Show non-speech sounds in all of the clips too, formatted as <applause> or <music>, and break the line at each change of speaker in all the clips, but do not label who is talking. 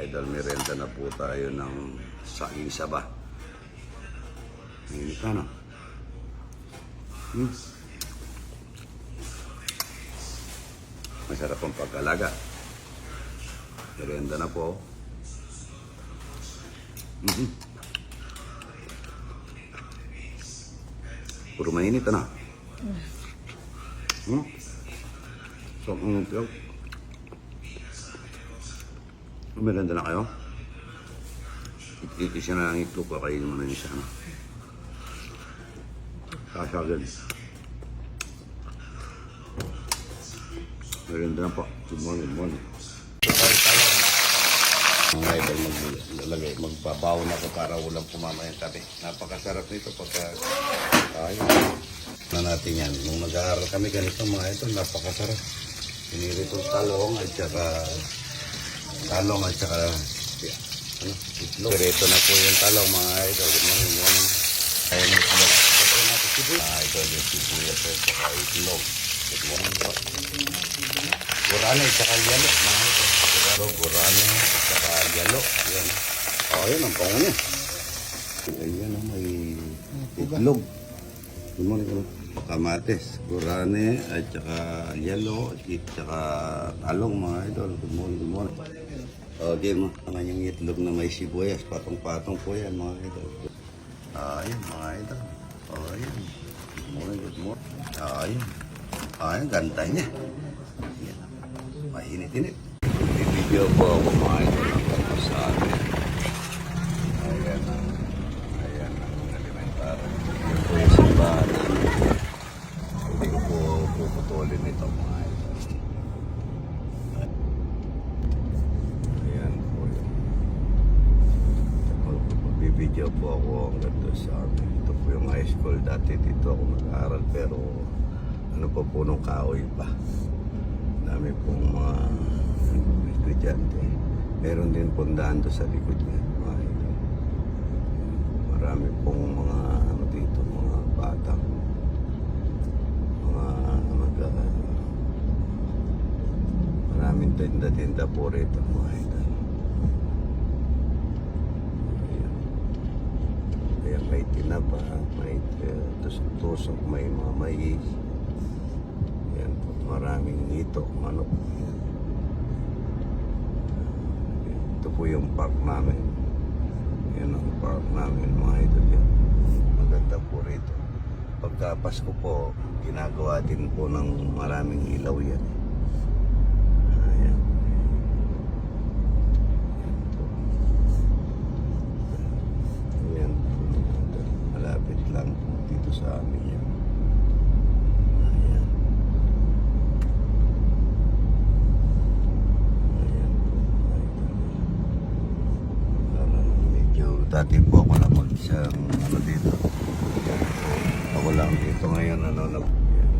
idol, merenda na po tayo ng saging saba. Mainit na, no? Hmm. Masarap ang pagkalaga. Merenda na po. Mhm. Puro mainit, ano? Hmm? So, ang tiyog. Merenda na kayo? Itis na lang itlog, kakainin mo na yung isa. Ano? Kasagad. Merenda na po. Good morning, good morning. Mga idol, maglalagay, magbabaw na ako para walang pumamayang tabi. Napakasarap nito pagka ayun. Na natin yan. Nung nag-aaral kami ganito mga idol, napakasarap. Piniritong talong at saka talong at saka ano, itlog. Na po yung talong mga idol. Good morning. Ayun yung itlog. Ito. Ah, idol yung sibuyas at saka itlog. Morning po. Gurane at saka yalo, mga idol. Siguro gurane at saka yalo. Yan. Oh, yan ang pango niya. Ayan, oh, may itlog. Good morning. Kamates, gurane at saka yelo at saka talong mga idol. Good morning, good morning. Oh, di mo. Ang kanyang itlog na may sibuyas. Patong-patong po yan mga idol. Ah, ayan mga idol. Oh, ayan. Good morning, good morning. Ah, ayan. Ah, ganda niya. Ayan. Mainit-init. Bibidyo po ako mga idol ng ganda sa atin. Ayan ang, ayan ang elementary. Yan po yung simbahan namin. Hindi ko po puputulin ito mga idol. Ayan po yun. Magbibideo po ako ang ganda sa amin. Ito po yung high school. Dati dito ako nag-aaral pero ano pa po nung kahoy pa. Dami pong mga estudyante. Meron din pong daan doon sa likod niya. Marami pong mga ano dito, mga bata. Mga mag Maraming tinda-tinda po rito mga idol. Ayan. Kaya may tinapa, may uh, tusok-tusok, may mga. Yan po, maraming hito, manok. Ito po yung park namin. Yan ang park namin mga idol yan. Maganda po rito. Pagka Pasko po, ginagawa din po ng maraming ilaw yan. Ayan. Yan po. Malapit lang dito sa amin yan. Ayan. Ayan medyo dati po ako lang mag-isang ano dito. Ako lang dito ngayon ano na Ayan.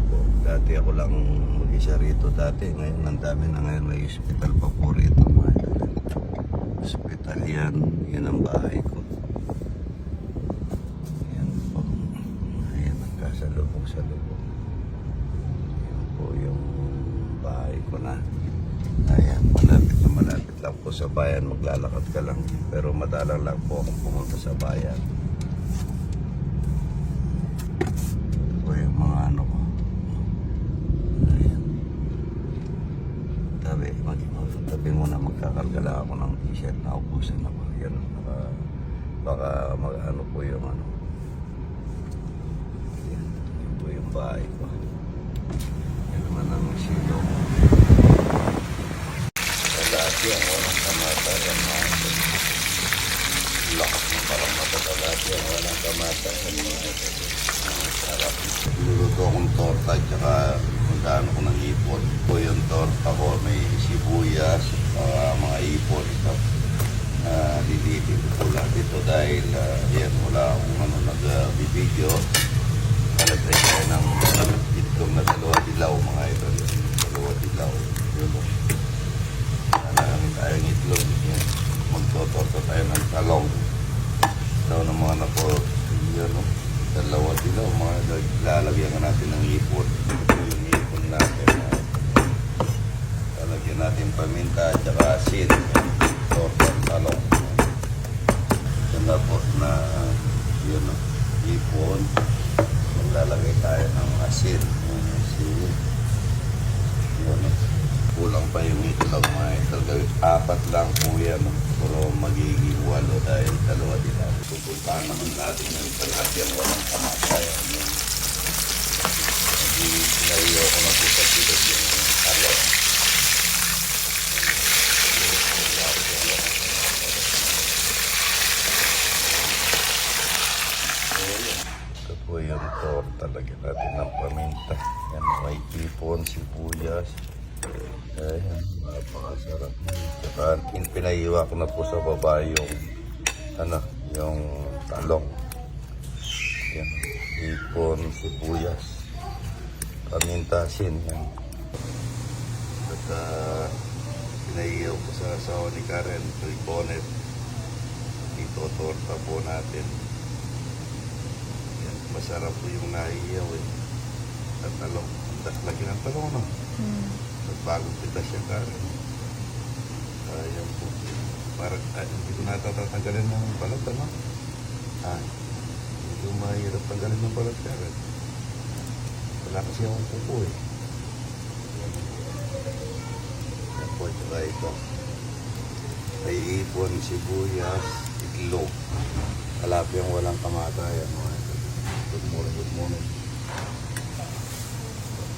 Dati ako lang mag-isa rito dati. Ngayon ang dami na ngayon may hospital pa po rito. Hospital yan. Yan ang bahay ko. Ayan po. Ayan ang kasalubong sa lubong. Ayan po yung bahay ko na. Ayan, malapit na malapit lang po sa bayan. Maglalakad ka lang. Pero madalang lang po akong pumunta sa bayan. Ito po yung mga ano ko. Ayan. Tabi, mag tabi muna magkakarga lang ako ng t-shirt na ubusan ako. Yan, baka, baka mag ano po yung ano. Yan, ko. Yan naman ang silong. Sa lahat yan, walang kamatayan mga ito. Lakas mo parang matatalati yan, walang kamatayan mga ito. Ang sarap. Luluto akong torta at saka magkano ko ng ipon. Po yung torta ko, may sibuyas, mga, mga ipon. Ito. Uh, didito ko lang dito dahil uh, yan, wala akong ano, nag-video. Kalagay nag-prepare ng itlog na dalawa dilaw mga idol. Dalawa dilaw. Yun o. Nanagamit tayo ng itlog. Yan. Tayo ng talong. Daw ng mga napo. Yan o. Dalawa dilaw mga idol. Lalagyan na natin ng ipon. Yung ipon natin. Lalagyan natin paminta at saka asin. Torto ng talong. Yan na po na yun o. Ipon. Ipon lalagay tayo ng asin. Asin. Yun. Kulang pa yung itlog mga itlog. Gawin apat lang po yan. Pero magiging walo dahil dalawa din natin. Pupuntahan naman natin yung lahat yung walang kamasaya. Nagiging layo ko na po sa tulad yung alo. Pinaiwa ko na po sa baba yung ano, yung talong. Yan, tipon, sibuyas. Paminta, asin. Yan. At uh, pinaiyaw ko sa asawa ni Karen, yung bonnet. Ito, torta po natin. Yan, masarap po yung naiyaw eh. At talong. Ang laki ng talong, no? Nagbagong pita siya, Karen. Ayan po. Parang, ah, hindi ko natatatanggalin ng balat, ano? Ah, ko mahirap tanggalin ng balat, Karen. Wala kasi akong kuko eh. Yan. Yan po, tsaka ito. May ipon, sibuyas, itlog. Kalapyang walang kamatayan. mga ito. Good morning, good morning.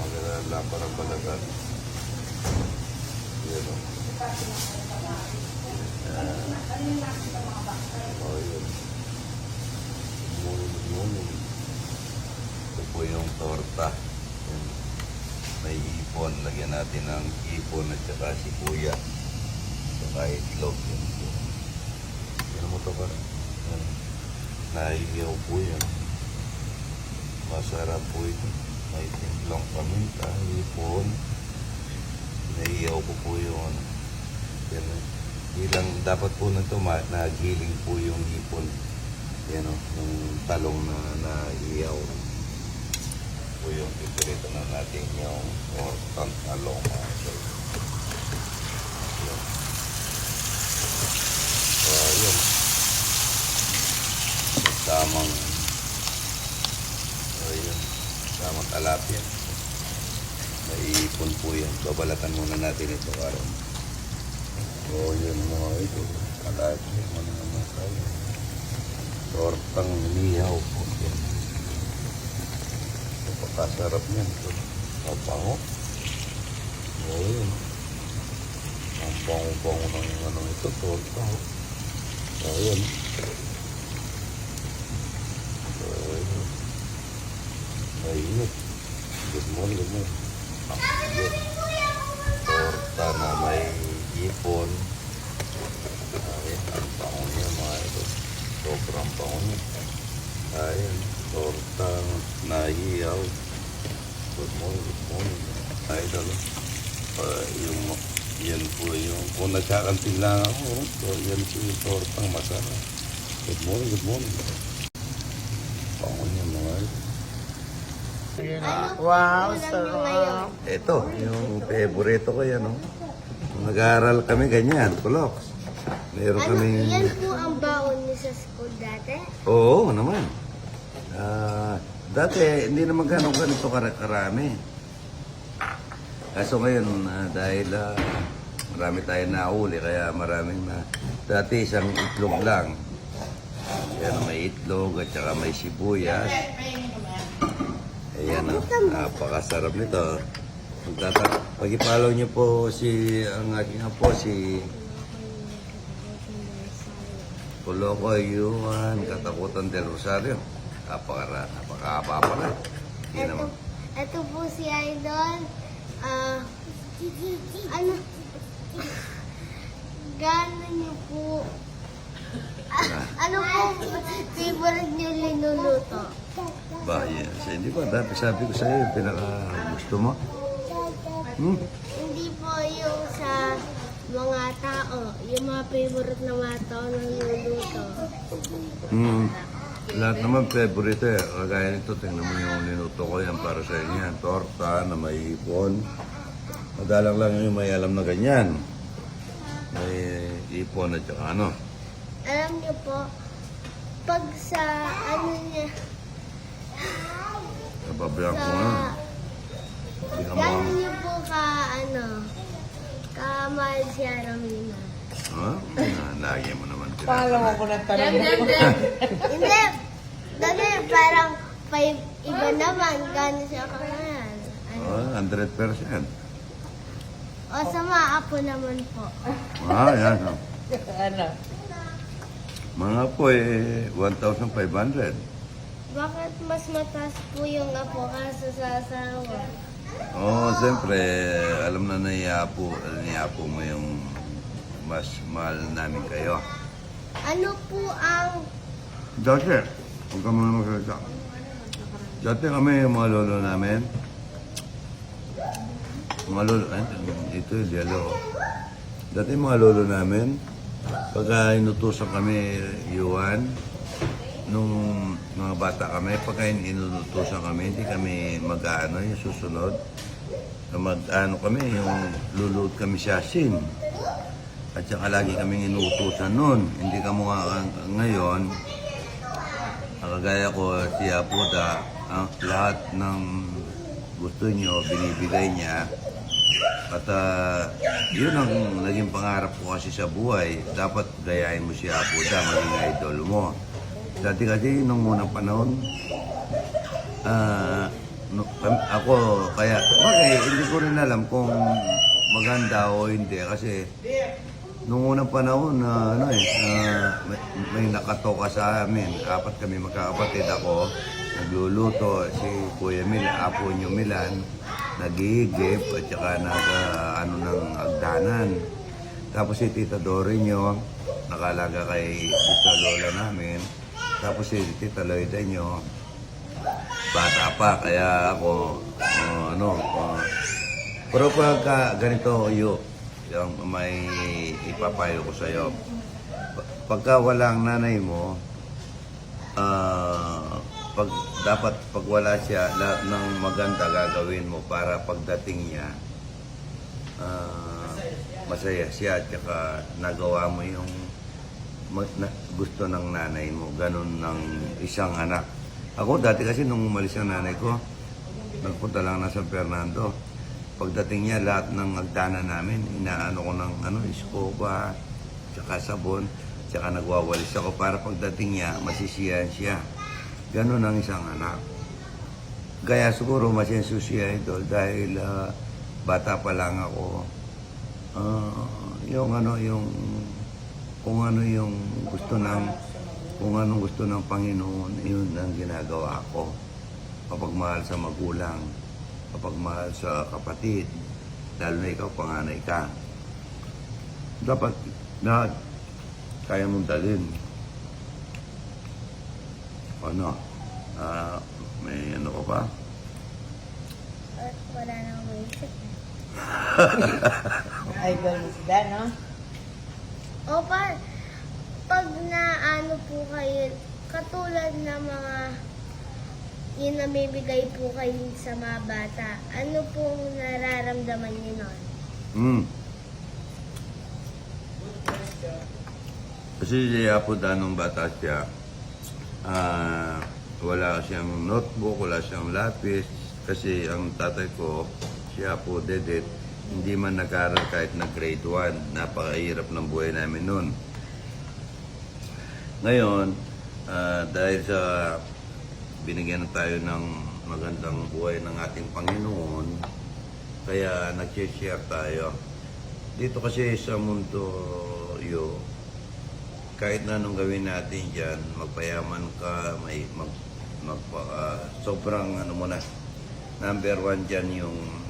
Magandang lapa ng balatan. Yan o. Oh, yun. Morning, morning. Ito po yung torta. May ipon. Lagyan natin ng ipon at saka sibuyas. Saka itlog. Yan po. Mo to ka. Yan. Naiiyaw po yan. Masarap po ito. May timplong paminta, ipon. Naiiyaw ko po yung ano. Yan. eh. Bilang dapat po na ito, ma- nagiling po yung ipon. Yan o, yung talong na naiiyaw. Po yung piprito na natin yung ortang talong. mga idol. Yan. So, yun. Tamang So, yun. Tamang talapia. May ipon po yan. Babalatan muna natin ito karon. So, yun mga ito. Talapia. Ano naman tayo. Tortang nihaw po. Yan. Napakasarap. Ito. Mabango. O, yun. Ang bango-bango ng ano ito. Torta. oh. So, yun. So, yun. Mainit. Good morning, good morning. Torta na may ipon. Ayan, ang bango niya mga ito. Sobrang bango niya. Ayan, torta na hiyaw. Good morning, good morning. Idol. Uh, yung, yan po yung, kung nagkakantin lang ako, so yan po yung tortang masarap. Good morning, good morning. Bango niya mga idol.
Wow, sarap.
Ito, yung favorito ko yan, no? Nag-aaral kami ganyan, puloks. Meron
Ano,
kami...
yan po ang baon niyo sa school dati?
Oo, naman. Ah, dati, hindi naman ganun ganito kar- karami. Kaso ngayon, ah, dahil ah, marami tayo nauli, kaya maraming na... Dati, isang itlog lang. Yan, may itlog at saka may sibuyas. Ayan, oh, napakasarap nito. Pagtata pag i-follow niyo po si ang aking apo si Puloco Yuan Katakutan del Rosario. Napakara, napakahaba pa na. Hindi naman.
ito po si Idol. Ah, ano? Gano'n niyo po? Ah, ano po favorite niyo linuluto?
Ba, yes. Hindi ba? Dati sabi ko sa'yo, pinaka gusto mo. Hmm?
Hindi po yung sa mga tao, yung mga favorite na mga tao na niluluto.
Hmm. Lahat naman favorite eh. Kagaya nito, tingnan mo yung niluto ko yan para sa inyo. yan. Torta na may ipon. Madalang lang yung may alam na ganyan. May ipon at saka ano.
Alam niyo po, pag sa ano niya,
Nababayaan ko
sa
nga.
Gano'n niyo po ka, ano, ka mahal si Aramina.
Ha? Ah, lagi mo naman
Pangalawa ko na tanong. <laughs>
Hindi. Dati parang five iba naman. Gano'n siya. Ano?
Oh, 100%.
O sa mga apo naman po.
Ah, yan. oh. <laughs>
ano?
Mga po eh, 1,500.
Bakit mas mataas po yung apo kasa sa asawa?
Oo, oh, siyempre, alam na na iapo, niapo mo yung mas mahal namin kayo.
Ano po ang
Dati, huwag ka muna magsalita. Dati kami yung mga lolo namin. Mga lolo, ay, ito yung yellow. Dati mga lolo namin, pagka inutusan kami yuan, nung mga bata kami, pagka inutusan kami, hindi kami mag-ano, yung susunod. Mag-ano kami, yung luluot kami sa asin. At saka lagi kami inuutusan nun. Hindi ka mga ngayon, kagaya ko, si Apuda, ang lahat ng gusto nyo, binibigay niya. At ah, yun ang naging pangarap ko kasi sa buhay. Dapat gayahin mo si Apuda, maging idol mo. Dati kasi nung unang panahon, ah, no, ako, kaya, bagay, hindi ko rin alam kung maganda o hindi kasi Nung unang panahon na ano eh, ah, may, may nakatoka sa amin. Apat kami magkakapatid ako. Nagluluto si Kuya Mil, Apo nyo Milan, nagigip at saka nag ah, ano ng agdanan. Tapos si Tita Dory nyo, nakalaga kay sa lola namin. Tapos si Tita Loida nyo, bata pa, kaya ako, ah, ano, ah, pero pagka ganito, yo, yung may ipapayo ko sa'yo. Pa- Pagka walang nanay mo, ah, pag, dapat pag wala siya, lahat ng maganda gagawin mo para pagdating niya, ah, masaya siya at saka nagawa mo yung gusto ng nanay mo, ganun ng isang anak. Ako dati kasi nung umalis ang nanay ko, nagpunta lang na San Fernando. Pagdating niya, lahat ng agdana namin, inaano ko ng ano, iskoba, tsaka sabon, tsaka nagwawalis ako para pagdating niya, masisiyahan siya. Ganun ang isang anak. Kaya siguro masenso siya ito dahil ah, bata pa lang ako. Ah, yung ano, yung kung ano yung gusto ng kung anong gusto ng Panginoon, yun ang ginagawa ko. Kapagmahal sa magulang, kapagmahal sa kapatid, lalo na ikaw, panganay ka. Dapat lahat kaya mong dalhin. Ano? Ah, may ano ka pa?
Wala nang maisip.
Idol mo si Dan, no?
O pa, pag naano po kayo, katulad ng mga yung namibigay po kayo sa mga bata, ano pong nararamdaman niyo nun?
Hmm. Kasi si Apo nung bata siya, ah, wala siyang notebook, wala siyang lapis. Kasi ang tatay ko, si Apo Dedet, hindi man nag-aral kahit na grade 1. Napakahirap ng buhay namin noon. Ngayon, ah, dahil sa binigyan tayo ng magandang buhay ng ating Panginoon, kaya nag-share tayo. Dito kasi sa mundo, yo, kahit na anong gawin natin dyan, magpayaman ka, may mag, magpa, ah, sobrang ano mo na, number one dyan yung,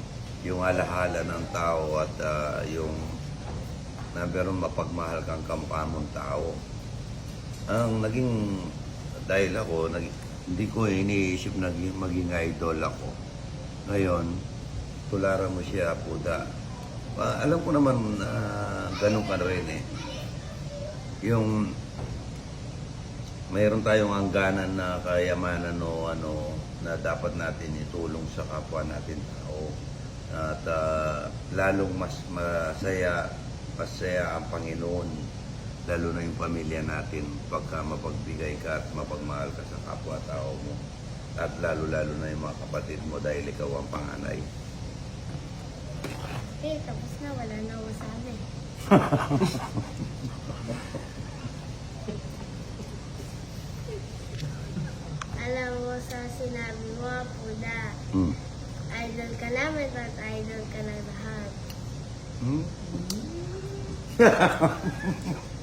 yung alahala ng tao at ah, yung number one mapagmahal kang kamukha mong tao. Ang naging, dahil ako, nag, hindi ko iniisip na maging, idol ako. Ngayon, tularan mo siya, puda. Ah, alam ko naman na ganun ka rin eh yung mayroon tayong angganan na kayamanan o ano na dapat natin itulong sa kapwa natin tao at ah, lalong mas masaya masaya ang Panginoon lalo na yung pamilya natin pagka mapagbigay ka at mapagmahal ka sa kapwa tao mo at lalo lalo na yung mga kapatid mo dahil ikaw ang panganay
Eh, tapos na, wala na ako sabi. <laughs> ka namin at idol ka na lahat.
Hmm? <laughs>